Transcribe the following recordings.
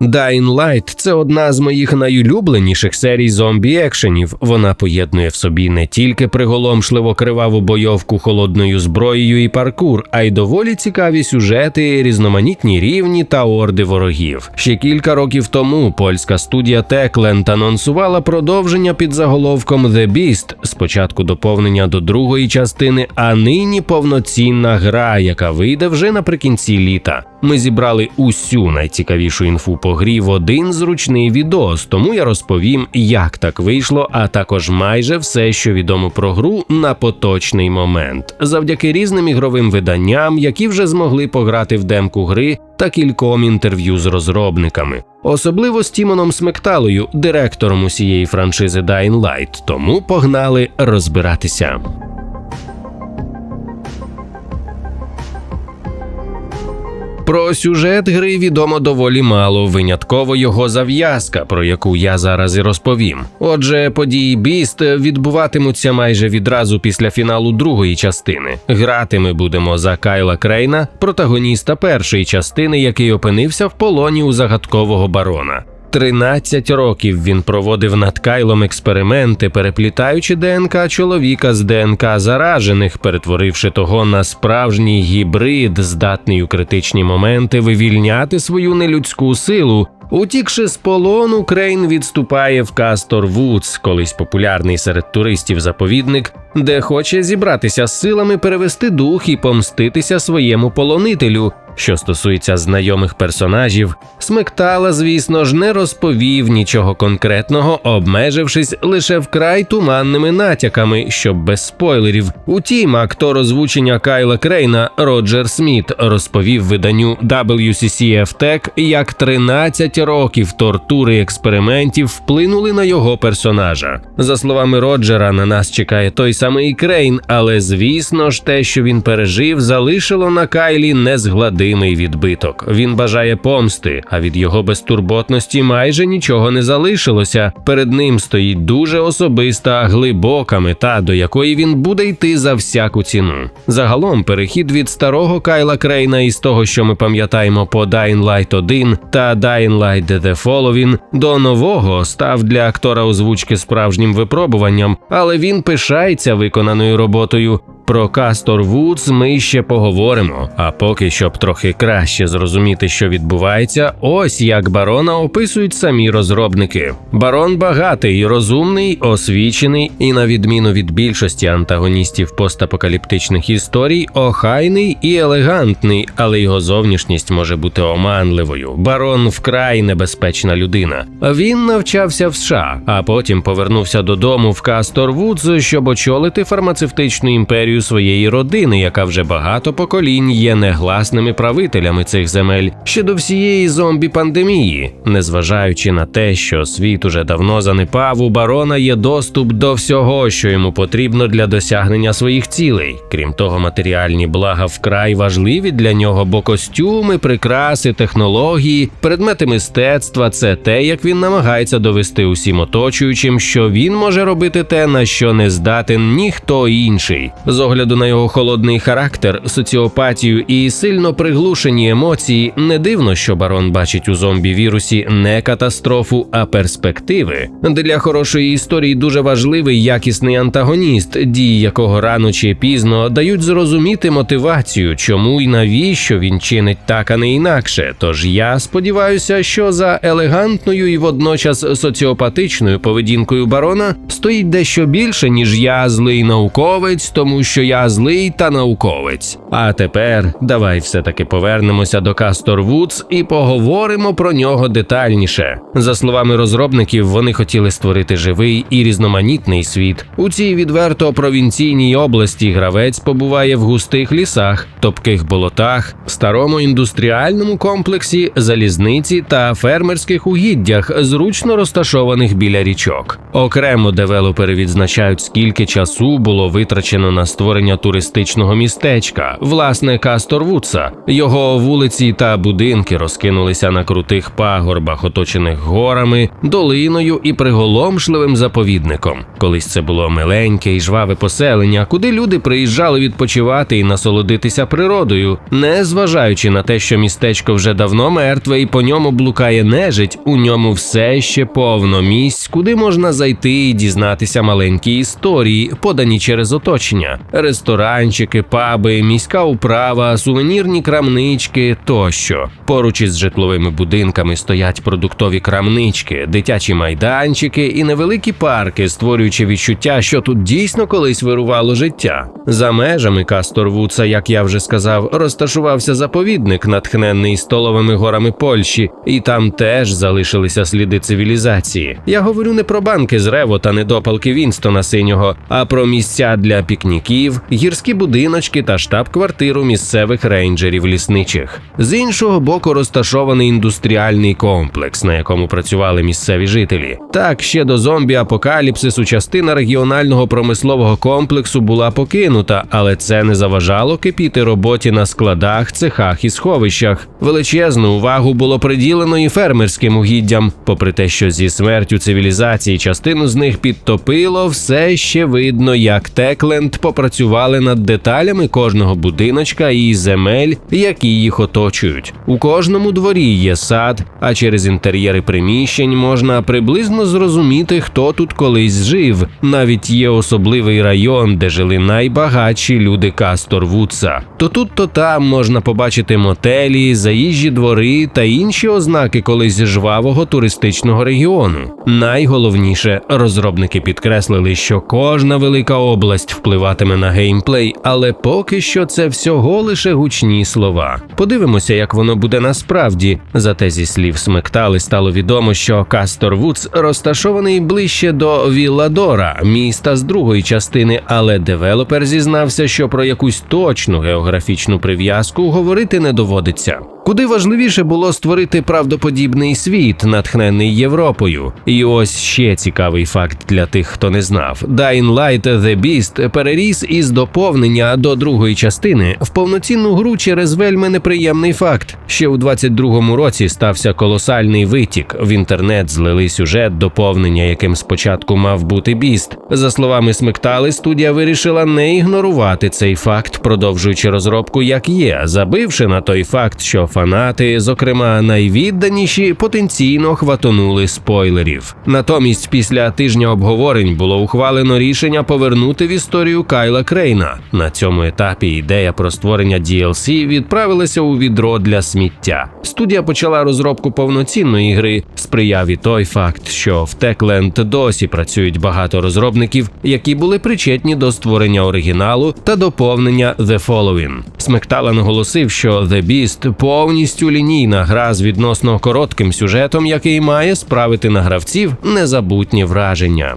Dying Light – це одна з моїх найулюбленіших серій зомбі екшенів. Вона поєднує в собі не тільки приголомшливо криваву бойовку холодною зброєю і паркур, а й доволі цікаві сюжети, різноманітні рівні та орди ворогів. Ще кілька років тому польська студія Techland анонсувала продовження під заголовком The Beast, спочатку доповнення до другої частини, а нині повноцінна гра, яка вийде вже наприкінці літа. Ми зібрали усю найцікавішу інфу по грі в один зручний відос, тому я розповім, як так вийшло, а також майже все, що відомо про гру на поточний момент, завдяки різним ігровим виданням, які вже змогли пограти в демку гри та кільком інтерв'ю з розробниками, особливо з Тімоном Смекталою, директором усієї франшизи Dying Light. Тому погнали розбиратися. Про сюжет гри відомо доволі мало, винятково його зав'язка, про яку я зараз і розповім. Отже, події Біст відбуватимуться майже відразу після фіналу другої частини. Грати ми будемо за Кайла Крейна, протагоніста першої частини, який опинився в полоні у загадкового барона. 13 років він проводив над Кайлом експерименти, переплітаючи ДНК чоловіка з ДНК заражених, перетворивши того на справжній гібрид, здатний у критичні моменти вивільняти свою нелюдську силу. Утікши з полону, Крейн відступає в Кастор Вудс, колись популярний серед туристів заповідник, де хоче зібратися з силами, перевести дух і помститися своєму полонителю. Що стосується знайомих персонажів, Смектала, звісно ж, не розповів нічого конкретного, обмежившись лише вкрай туманними натяками, щоб без спойлерів. Утім, актор озвучення Кайла Крейна Роджер Сміт розповів виданню WCCF Tech, як 13 років тортури і експериментів вплинули на його персонажа. За словами Роджера, на нас чекає той самий Крейн, але звісно ж, те, що він пережив, залишило на Кайлі незгладимий відбиток. Він бажає помсти, а від його безтурботності майже нічого не залишилося. Перед ним стоїть дуже особиста, глибока мета, до якої він буде йти за всяку ціну. Загалом, перехід від старого Кайла Крейна із того, що ми пам'ятаємо по Dying Light 1 та Dying Light The Following, до нового став для актора озвучки справжнім випробуванням, але він пишається виконаною роботою. Про Кастор Вудс ми ще поговоримо. А поки щоб трохи краще зрозуміти, що відбувається, ось як барона описують самі розробники. Барон багатий, розумний, освічений і, на відміну від більшості антагоністів постапокаліптичних історій, охайний і елегантний, але його зовнішність може бути оманливою. Барон вкрай небезпечна людина. Він навчався в США, а потім повернувся додому в Кастор Вудс, щоб очолити фармацевтичну імперію своєї родини, яка вже багато поколінь є негласними правителями цих земель ще до всієї зомбі-пандемії. Незважаючи на те, що світ уже давно занепав, у барона є доступ до всього, що йому потрібно для досягнення своїх цілей. Крім того, матеріальні блага вкрай важливі для нього, бо костюми, прикраси, технології, предмети мистецтва це те, як він намагається довести усім оточуючим, що він може робити те, на що не здатен ніхто інший. Огляду на його холодний характер, соціопатію і сильно приглушені емоції, не дивно, що барон бачить у зомбі-вірусі не катастрофу, а перспективи. Для хорошої історії дуже важливий якісний антагоніст, дії якого рано чи пізно дають зрозуміти мотивацію, чому і навіщо він чинить так, а не інакше. Тож я сподіваюся, що за елегантною і водночас соціопатичною поведінкою барона стоїть дещо більше, ніж я злий науковець, тому що я злий та науковець. А тепер давай все-таки повернемося до Кастор Вудс і поговоримо про нього детальніше. За словами розробників, вони хотіли створити живий і різноманітний світ. У цій відверто провінційній області гравець побуває в густих лісах, топких болотах, старому індустріальному комплексі, залізниці та фермерських угіддях, зручно розташованих біля річок. Окремо девелопери відзначають, скільки часу було витрачено на створення створення туристичного містечка, власне Кастор Вудса. Його вулиці та будинки розкинулися на крутих пагорбах, оточених горами, долиною і приголомшливим заповідником. Колись це було миленьке і жваве поселення, куди люди приїжджали відпочивати і насолодитися природою, не зважаючи на те, що містечко вже давно мертве і по ньому блукає нежить, у ньому все ще повно місць, куди можна зайти і дізнатися маленькі історії, подані через оточення: ресторанчики, паби, міська управа, сувенірні крамнички тощо. Поруч із житловими будинками стоять продуктові крамнички, дитячі майданчики і невеликі парки, створюючи відчуття, що тут дійсно колись вирувало життя. За межами Касторвуца, як я вже сказав, розташувався заповідник, натхненний столовими горами Польщі, і там теж залишилися сліди цивілізації. Я говорю не про банки з Рево та недопалки Вінстона синього, а про місця для пікніків, гірські будиночки та штаб-квартиру місцевих рейнджерів лісничих. З іншого боку, розташований індустріальний комплекс, на якому працювали місцеві жителі. Так, ще до зомбі-апокаліпсису частина регіонального промислового комплексу була покинута, але це не заважало кипіти роботі на складах, цехах і сховищах. Величезну увагу було приділено і фермерським угіддям. Попри те, що зі смертю цивілізації частину з них підтопило, все ще видно, як Текленд попрацювали над деталями кожного будиночка і земель, які їх оточують. У кожному дворі є сад, а через інтер'єри приміщень можна приблизно зрозуміти, хто тут колись жив. Навіть є особливий район, де жили найбагатші люди Касторвудса. То тут, то там можна побачити мотелі, заїжджі двори та інші ознаки колись жвавого туристичного регіону. Найголовніше, розробники підкреслили, що кожна велика область впливатиме на геймплей, але поки що це всього лише гучні слова. Подивимося, як воно буде насправді. Зате зі слів Смектали стало відомо, що Кастор Вудс розташований ближче до Вілладора, міста з другої частини, але девелопер зізнався, що про якусь точну географічну прив'язку говорити не доводиться. Куди важливіше було створити правдоподібний світ, натхнений Європою. І ось ще цікавий факт для тих, хто не знав: Dying Light The Beast переріс із доповнення до другої частини в повноцінну гру через вельми неприємний факт. Ще у 22-му році стався колосальний витік. В інтернет злили сюжет доповнення, яким спочатку мав бути біст. За словами Смектали, студія вирішила не ігнорувати цей факт, продовжуючи розробку як є, забивши на той факт, що фанати, зокрема найвідданіші, потенційно хватонули спойлерів. Натомість, після тижня обговорень було ухвалено рішення повернути в історію Кайла Крейна. На цьому етапі ідея про створення DLC відправилася у відро для сміття. Студія почала розробку повноцінної гри. Сприяв і той факт, що в Techland досі працюють багато розробників, які були причетні до створення оригіналу та доповнення The Following. Смектала наголосив, що The Beast повністю лінійна гра з відносно коротким сюжетом, який має справити на гравців незабутні враження.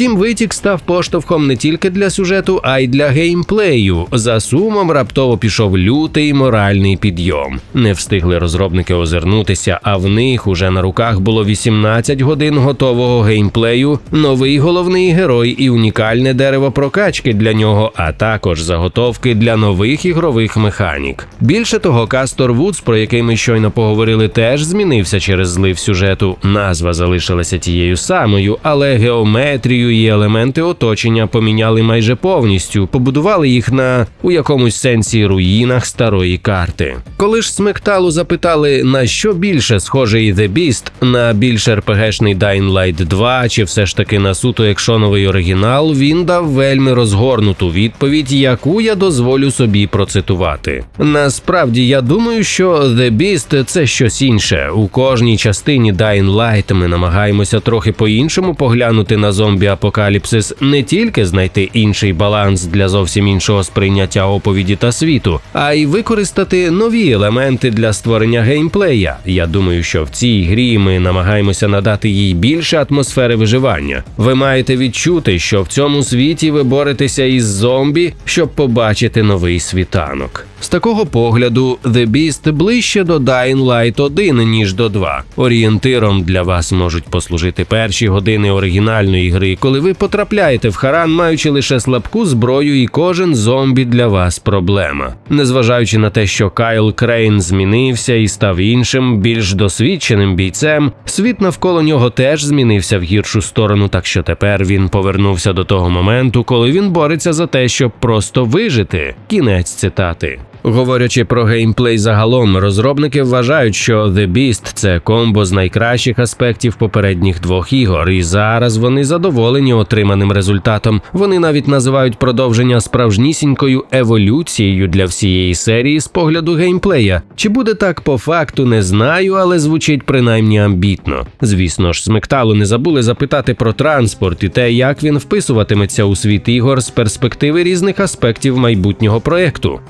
Втім, витік став поштовхом не тільки для сюжету, а й для геймплею. За сумом раптово пішов лютий моральний підйом. Не встигли розробники озирнутися, а в них уже на руках було 18 годин готового геймплею, новий головний герой і унікальне дерево прокачки для нього, а також заготовки для нових ігрових механік. Більше того, Кастор Вудс, про який ми щойно поговорили, теж змінився через злив сюжету. Назва залишилася тією самою, але геометрію і елементи оточення поміняли майже повністю, побудували їх на у якомусь сенсі руїнах старої карти. Коли ж Смекталу запитали, на що більше схожий The Beast, на більш РПГшний Dying Light 2 чи все ж таки на суто екшоновий оригінал, він дав вельми розгорнуту відповідь, яку я дозволю собі процитувати. Насправді я думаю, що The Beast – це щось інше. У кожній частині Dying Light ми намагаємося трохи по-іншому поглянути на зомбі апокаліпсис, не тільки знайти інший баланс для зовсім іншого сприйняття оповіді та світу, а й використати нові елементи для створення геймплея. Я думаю, що в цій грі ми намагаємося надати їй більше атмосфери виживання. Ви маєте відчути, що в цьому світі ви боретеся із зомбі, щоб побачити новий світанок. З такого погляду, The Beast ближче до Dying Light 1, ніж до 2. Орієнтиром для вас можуть послужити перші години оригінальної гри, коли ви потрапляєте в Харан, маючи лише слабку зброю, і кожен зомбі для вас проблема. Незважаючи на те, що Кайл Крейн змінився і став іншим, більш досвідченим бійцем, світ навколо нього теж змінився в гіршу сторону, так що тепер він повернувся до того моменту, коли він бореться за те, щоб просто вижити. Кінець цитати. Говорячи про геймплей загалом, розробники вважають, що The Beast – це комбо з найкращих аспектів попередніх двох ігор, і зараз вони задоволені отриманим результатом. Вони навіть називають продовження справжнісінькою еволюцією для всієї серії з погляду геймплея. Чи буде так по факту, не знаю, але звучить принаймні амбітно. Звісно ж, смекталу не забули запитати про транспорт і те, як він вписуватиметься у світ ігор з перспективи різних аспектів майбутнього проекту.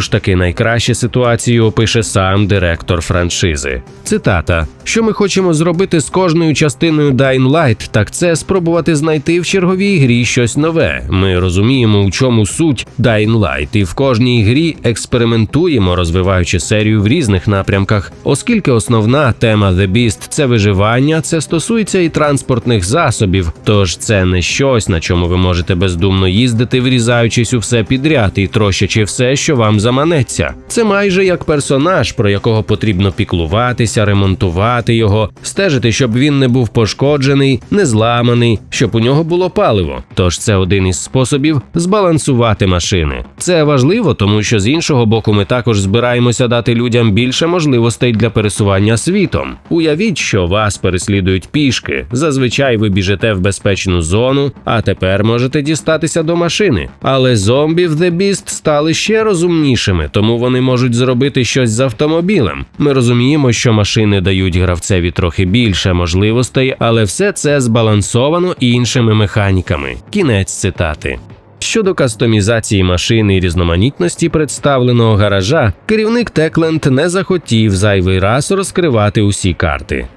Ж таки, найкраще ситуацію опише сам директор франшизи. Цитата: що ми хочемо зробити з кожною частиною Dying Light, так це спробувати знайти в черговій грі щось нове. Ми розуміємо, у чому суть Dying Light, і в кожній грі експериментуємо, розвиваючи серію в різних напрямках, оскільки основна тема The Beast – це виживання, це стосується і транспортних засобів. Тож це не щось, на чому ви можете бездумно їздити, врізаючись у все підряд і трощачи все, що вам заманеться. Це майже як персонаж, про якого потрібно піклуватися, ремонтувати його, стежити, щоб він не був пошкоджений, не зламаний, щоб у нього було паливо. Тож це один із способів збалансувати машини. Це важливо, тому що з іншого боку ми також збираємося дати людям більше можливостей для пересування світом. Уявіть, що вас переслідують пішки. Зазвичай ви біжите в безпечну зону, а тепер можете дістатися до машини. Але зомбі в The Beast стали ще розумнішими, тому вони можуть зробити щось з автомобілем. Ми розуміємо, що машини дають гравцеві трохи більше можливостей, але все це збалансовано іншими механіками. Кінець цитати. Щодо кастомізації машини і різноманітності представленого гаража, керівник Текленд не захотів зайвий раз розкривати усі карти.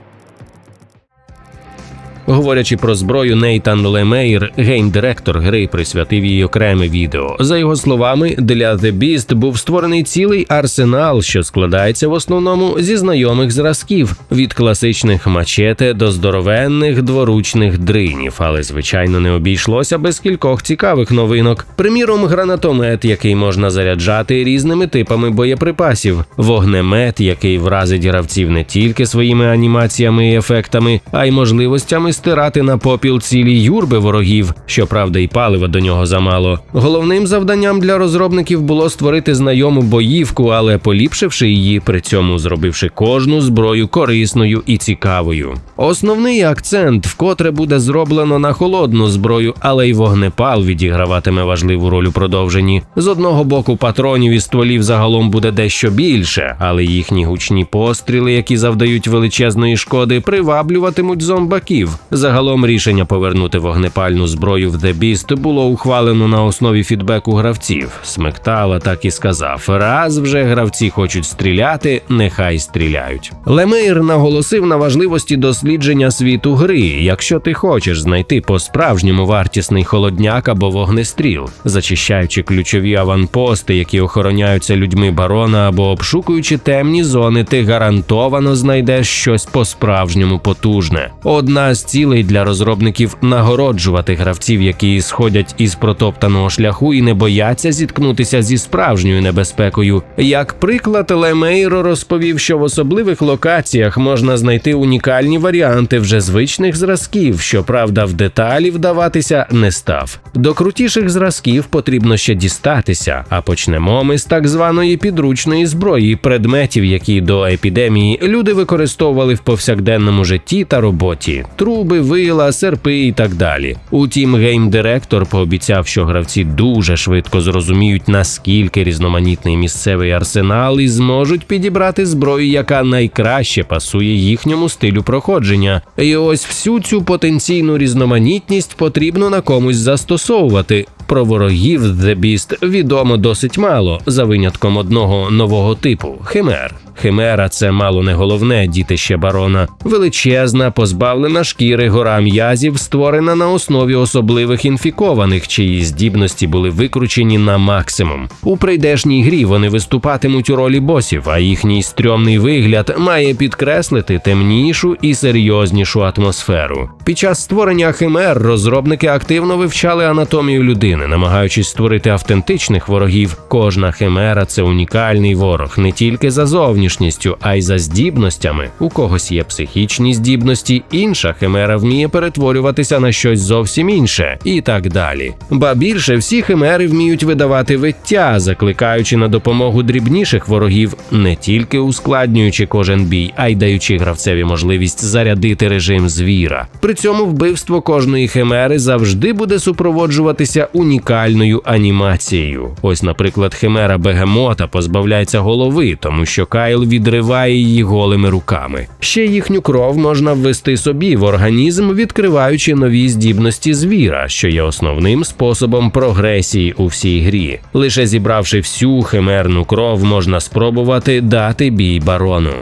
Говорячи про зброю, Нейтан Лемейр, гейм-директор гри, присвятив їй окреме відео. За його словами, для The Beast був створений цілий арсенал, що складається в основному зі знайомих зразків від класичних мачете до здоровенних дворучних дринів, але звичайно не обійшлося без кількох цікавих новинок. Приміром, гранатомет, який можна заряджати різними типами боєприпасів, вогнемет, який вразить гравців не тільки своїми анімаціями і ефектами, а й можливостями стирати на попіл цілі юрби ворогів. Щоправда, і палива до нього замало. Головним завданням для розробників було створити знайому боївку, але поліпшивши її, при цьому зробивши кожну зброю корисною і цікавою. Основний акцент вкотре буде зроблено на холодну зброю, але й вогнепал відіграватиме важливу роль у продовженні. З одного боку, патронів і стволів загалом буде дещо більше, але їхні гучні постріли, які завдають величезної шкоди, приваблюватимуть зомбаків. Загалом рішення повернути вогнепальну зброю в Beast було ухвалено на основі фідбеку гравців. Смектала так і сказав: раз вже гравці хочуть стріляти, нехай стріляють. Лемейр наголосив на важливості дослідження світу гри. Якщо ти хочеш знайти по-справжньому вартісний холодняк або вогнестріл, зачищаючи ключові аванпости, які охороняються людьми барона або обшукуючи темні зони, ти гарантовано знайдеш щось по-справжньому потужне. Одна з цілей для розробників нагороджувати гравців, які сходять із протоптаного шляху і не бояться зіткнутися зі справжньою небезпекою. Як приклад, Лемейро розповів, що в особливих локаціях можна знайти унікальні варіанти вже звичних зразків, щоправда, в деталі вдаватися не став. До крутіших зразків потрібно ще дістатися, а почнемо ми з так званої підручної зброї, предметів, які до епідемії люди використовували в повсякденному житті та роботі труби, вила, серпи і так далі. Утім, гейм-директор пообіцяв, що гравці дуже швидко зрозуміють, наскільки різноманітний місцевий арсенал і зможуть підібрати зброю, яка найкраще пасує їхньому стилю проходження. І ось всю цю потенційну різноманітність потрібно на комусь застосовувати. Про ворогів The Beast відомо досить мало, за винятком одного нового типу химер. Химера це мало не головне дітище барона. Величезна, позбавлена шкіри гора м'язів, створена на основі особливих інфікованих, чиї здібності були викручені на максимум. У прийдешній грі вони виступатимуть у ролі босів, а їхній стрьомний вигляд має підкреслити темнішу і серйознішу атмосферу. Під час створення химер розробники активно вивчали анатомію людини, намагаючись створити автентичних ворогів. Кожна химера це унікальний ворог не тільки за зовнішністю, а й за здібностями. У когось є психічні здібності, інша химера вміє перетворюватися на щось зовсім інше, і так далі. Ба більше всі химери вміють видавати виття, закликаючи на допомогу дрібніших ворогів, не тільки ускладнюючи кожен бій, а й даючи гравцеві можливість зарядити режим звіра. При цьому вбивство кожної химери завжди буде супроводжуватися унікальною анімацією. Ось, наприклад, химера Бегемота позбавляється голови, тому що Кайл відриває її голими руками. Ще їхню кров можна ввести собі в організм, відкриваючи нові здібності звіра, що є основним способом прогресії у всій грі. Лише зібравши всю химерну кров, можна спробувати дати бій барону.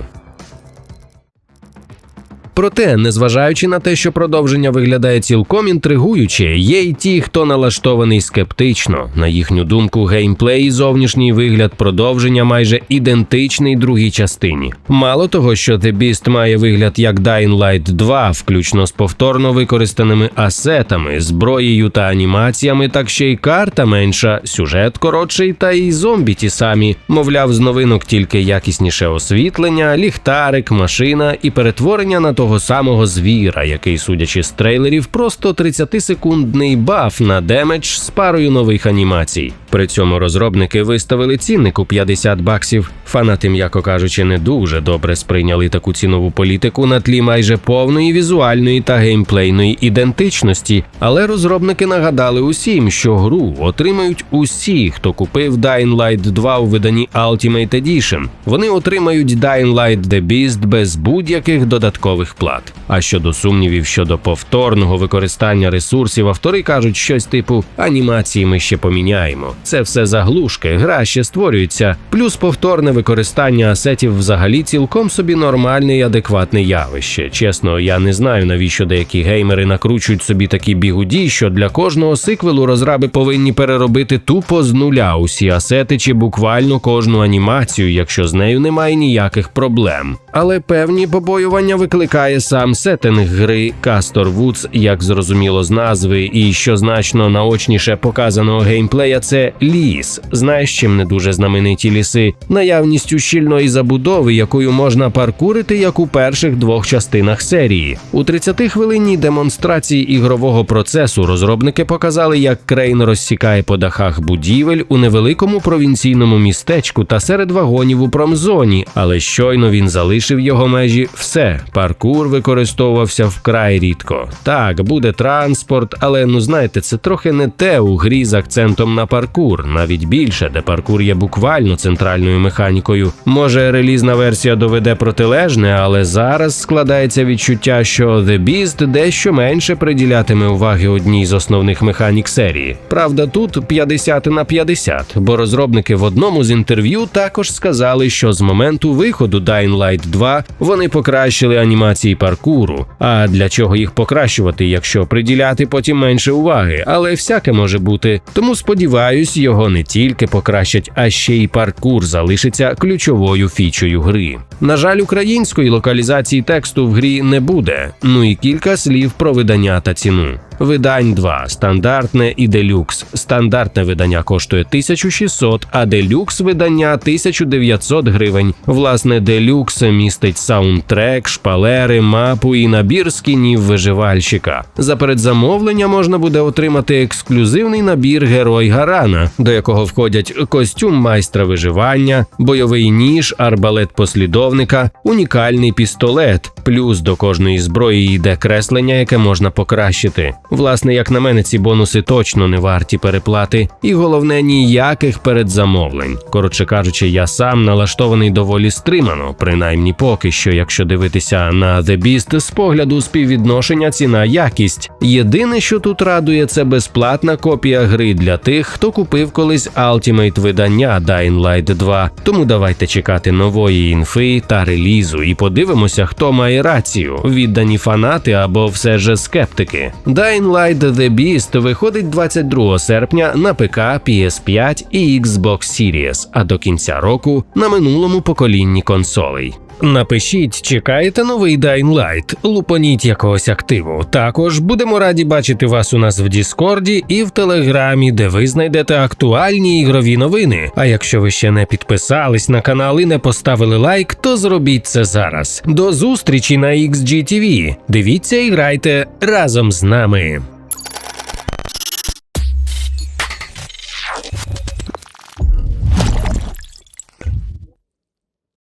Проте, незважаючи на те, що продовження виглядає цілком інтригуюче, є й ті, хто налаштований скептично. На їхню думку, геймплей і зовнішній вигляд продовження майже ідентичний другій частині. Мало того, що The Beast має вигляд як Dying Light 2, включно з повторно використаними асетами, зброєю та анімаціями, так ще й карта менша, сюжет коротший, та й зомбі ті самі. Мовляв, з новинок тільки якісніше освітлення, ліхтарик, машина і перетворення на того самого звіра, який, судячи з трейлерів, просто 30-секундний баф на демедж з парою нових анімацій. При цьому розробники виставили цінник у 50 баксів. Фанати, м'яко кажучи, не дуже добре сприйняли таку цінову політику на тлі майже повної візуальної та геймплейної ідентичності. Але розробники нагадали усім, що гру отримають усі, хто купив Dying Light 2 у виданні Ultimate Edition. Вони отримають Dying Light The Beast без будь-яких додаткових плат. А щодо сумнівів щодо повторного використання ресурсів, автори кажуть щось типу анімації ми ще поміняємо. Це все заглушки, гра ще створюється. Плюс повторне використання асетів взагалі цілком собі нормальне і адекватне явище. Чесно, я не знаю навіщо деякі геймери накручують собі такі бігуді, що для кожного сиквелу розраби повинні переробити тупо з нуля усі асети чи буквально кожну анімацію, якщо з нею немає ніяких проблем. Але певні побоювання викликає сам сеттинг гри Кастор Вудс, як зрозуміло з назви, і що значно наочніше показаного геймплея, це ліс. Знаєш, чим не дуже знамениті ліси, наявністю щільної забудови, якою можна паркурити, як у перших двох частинах серії. У 30-хвилинній демонстрації ігрового процесу розробники показали, як Крейн розсікає по дахах будівель у невеликому провінційному містечку та серед вагонів у промзоні, але щойно він залишив його межі, все паркур використовувався вкрай рідко. Так, буде транспорт, але ну знаєте, це трохи не те у грі з акцентом на паркур, навіть більше, де паркур є буквально центральною механікою. Може, релізна версія доведе протилежне, але зараз складається відчуття, що The Beast дещо менше приділятиме уваги одній з основних механік серії. Правда, тут 50 на 50, бо розробники в одному з інтерв'ю також сказали, що з моменту виходу Dying Light 2 вони покращили анімації паркуру. А для чого їх покращувати, якщо приділяти потім менше уваги? Але всяке може бути. Тому сподіваюсь, його не тільки покращать, а ще й паркур залишиться ключовою фічою гри. На жаль, української локалізації тексту в грі не буде. Ну і кілька слів про видання та ціну. Видань 2. стандартне і делюкс. Стандартне видання коштує 1600, а делюкс видання 1900 гривень. Власне, делюкс містить саундтрек, шпалери, мапу і набір скінів виживальщика. За передзамовлення можна буде отримати ексклюзивний набір Герой Гарана, до якого входять костюм майстра виживання, бойовий ніж, арбалет послідовника, унікальний пістолет. Плюс до кожної зброї йде креслення, яке можна покращити. Власне, як на мене, ці бонуси точно не варті переплати, і головне ніяких передзамовлень. Коротше кажучи, я сам налаштований доволі стримано, принаймні поки що, якщо дивитися на The Beast з погляду співвідношення ціна якість. Єдине, що тут радує, це безплатна копія гри для тих, хто купив колись Ultimate видання Dying Light 2. Тому давайте чекати нової інфи та релізу і подивимося, хто має рацію: віддані фанати або все ж скептики. Dying Light The Beast виходить 22 серпня на ПК, PS5 і Xbox Series, а до кінця року на минулому поколінні консолей. Напишіть, чекаєте новий Dying Light, лупаніть якогось активу. Також будемо раді бачити вас у нас в Діскорді і в Телеграмі, де ви знайдете актуальні ігрові новини. А якщо ви ще не підписались на канал і не поставили лайк, то зробіть це зараз. До зустрічі на XGTV. Дивіться і грайте разом з нами.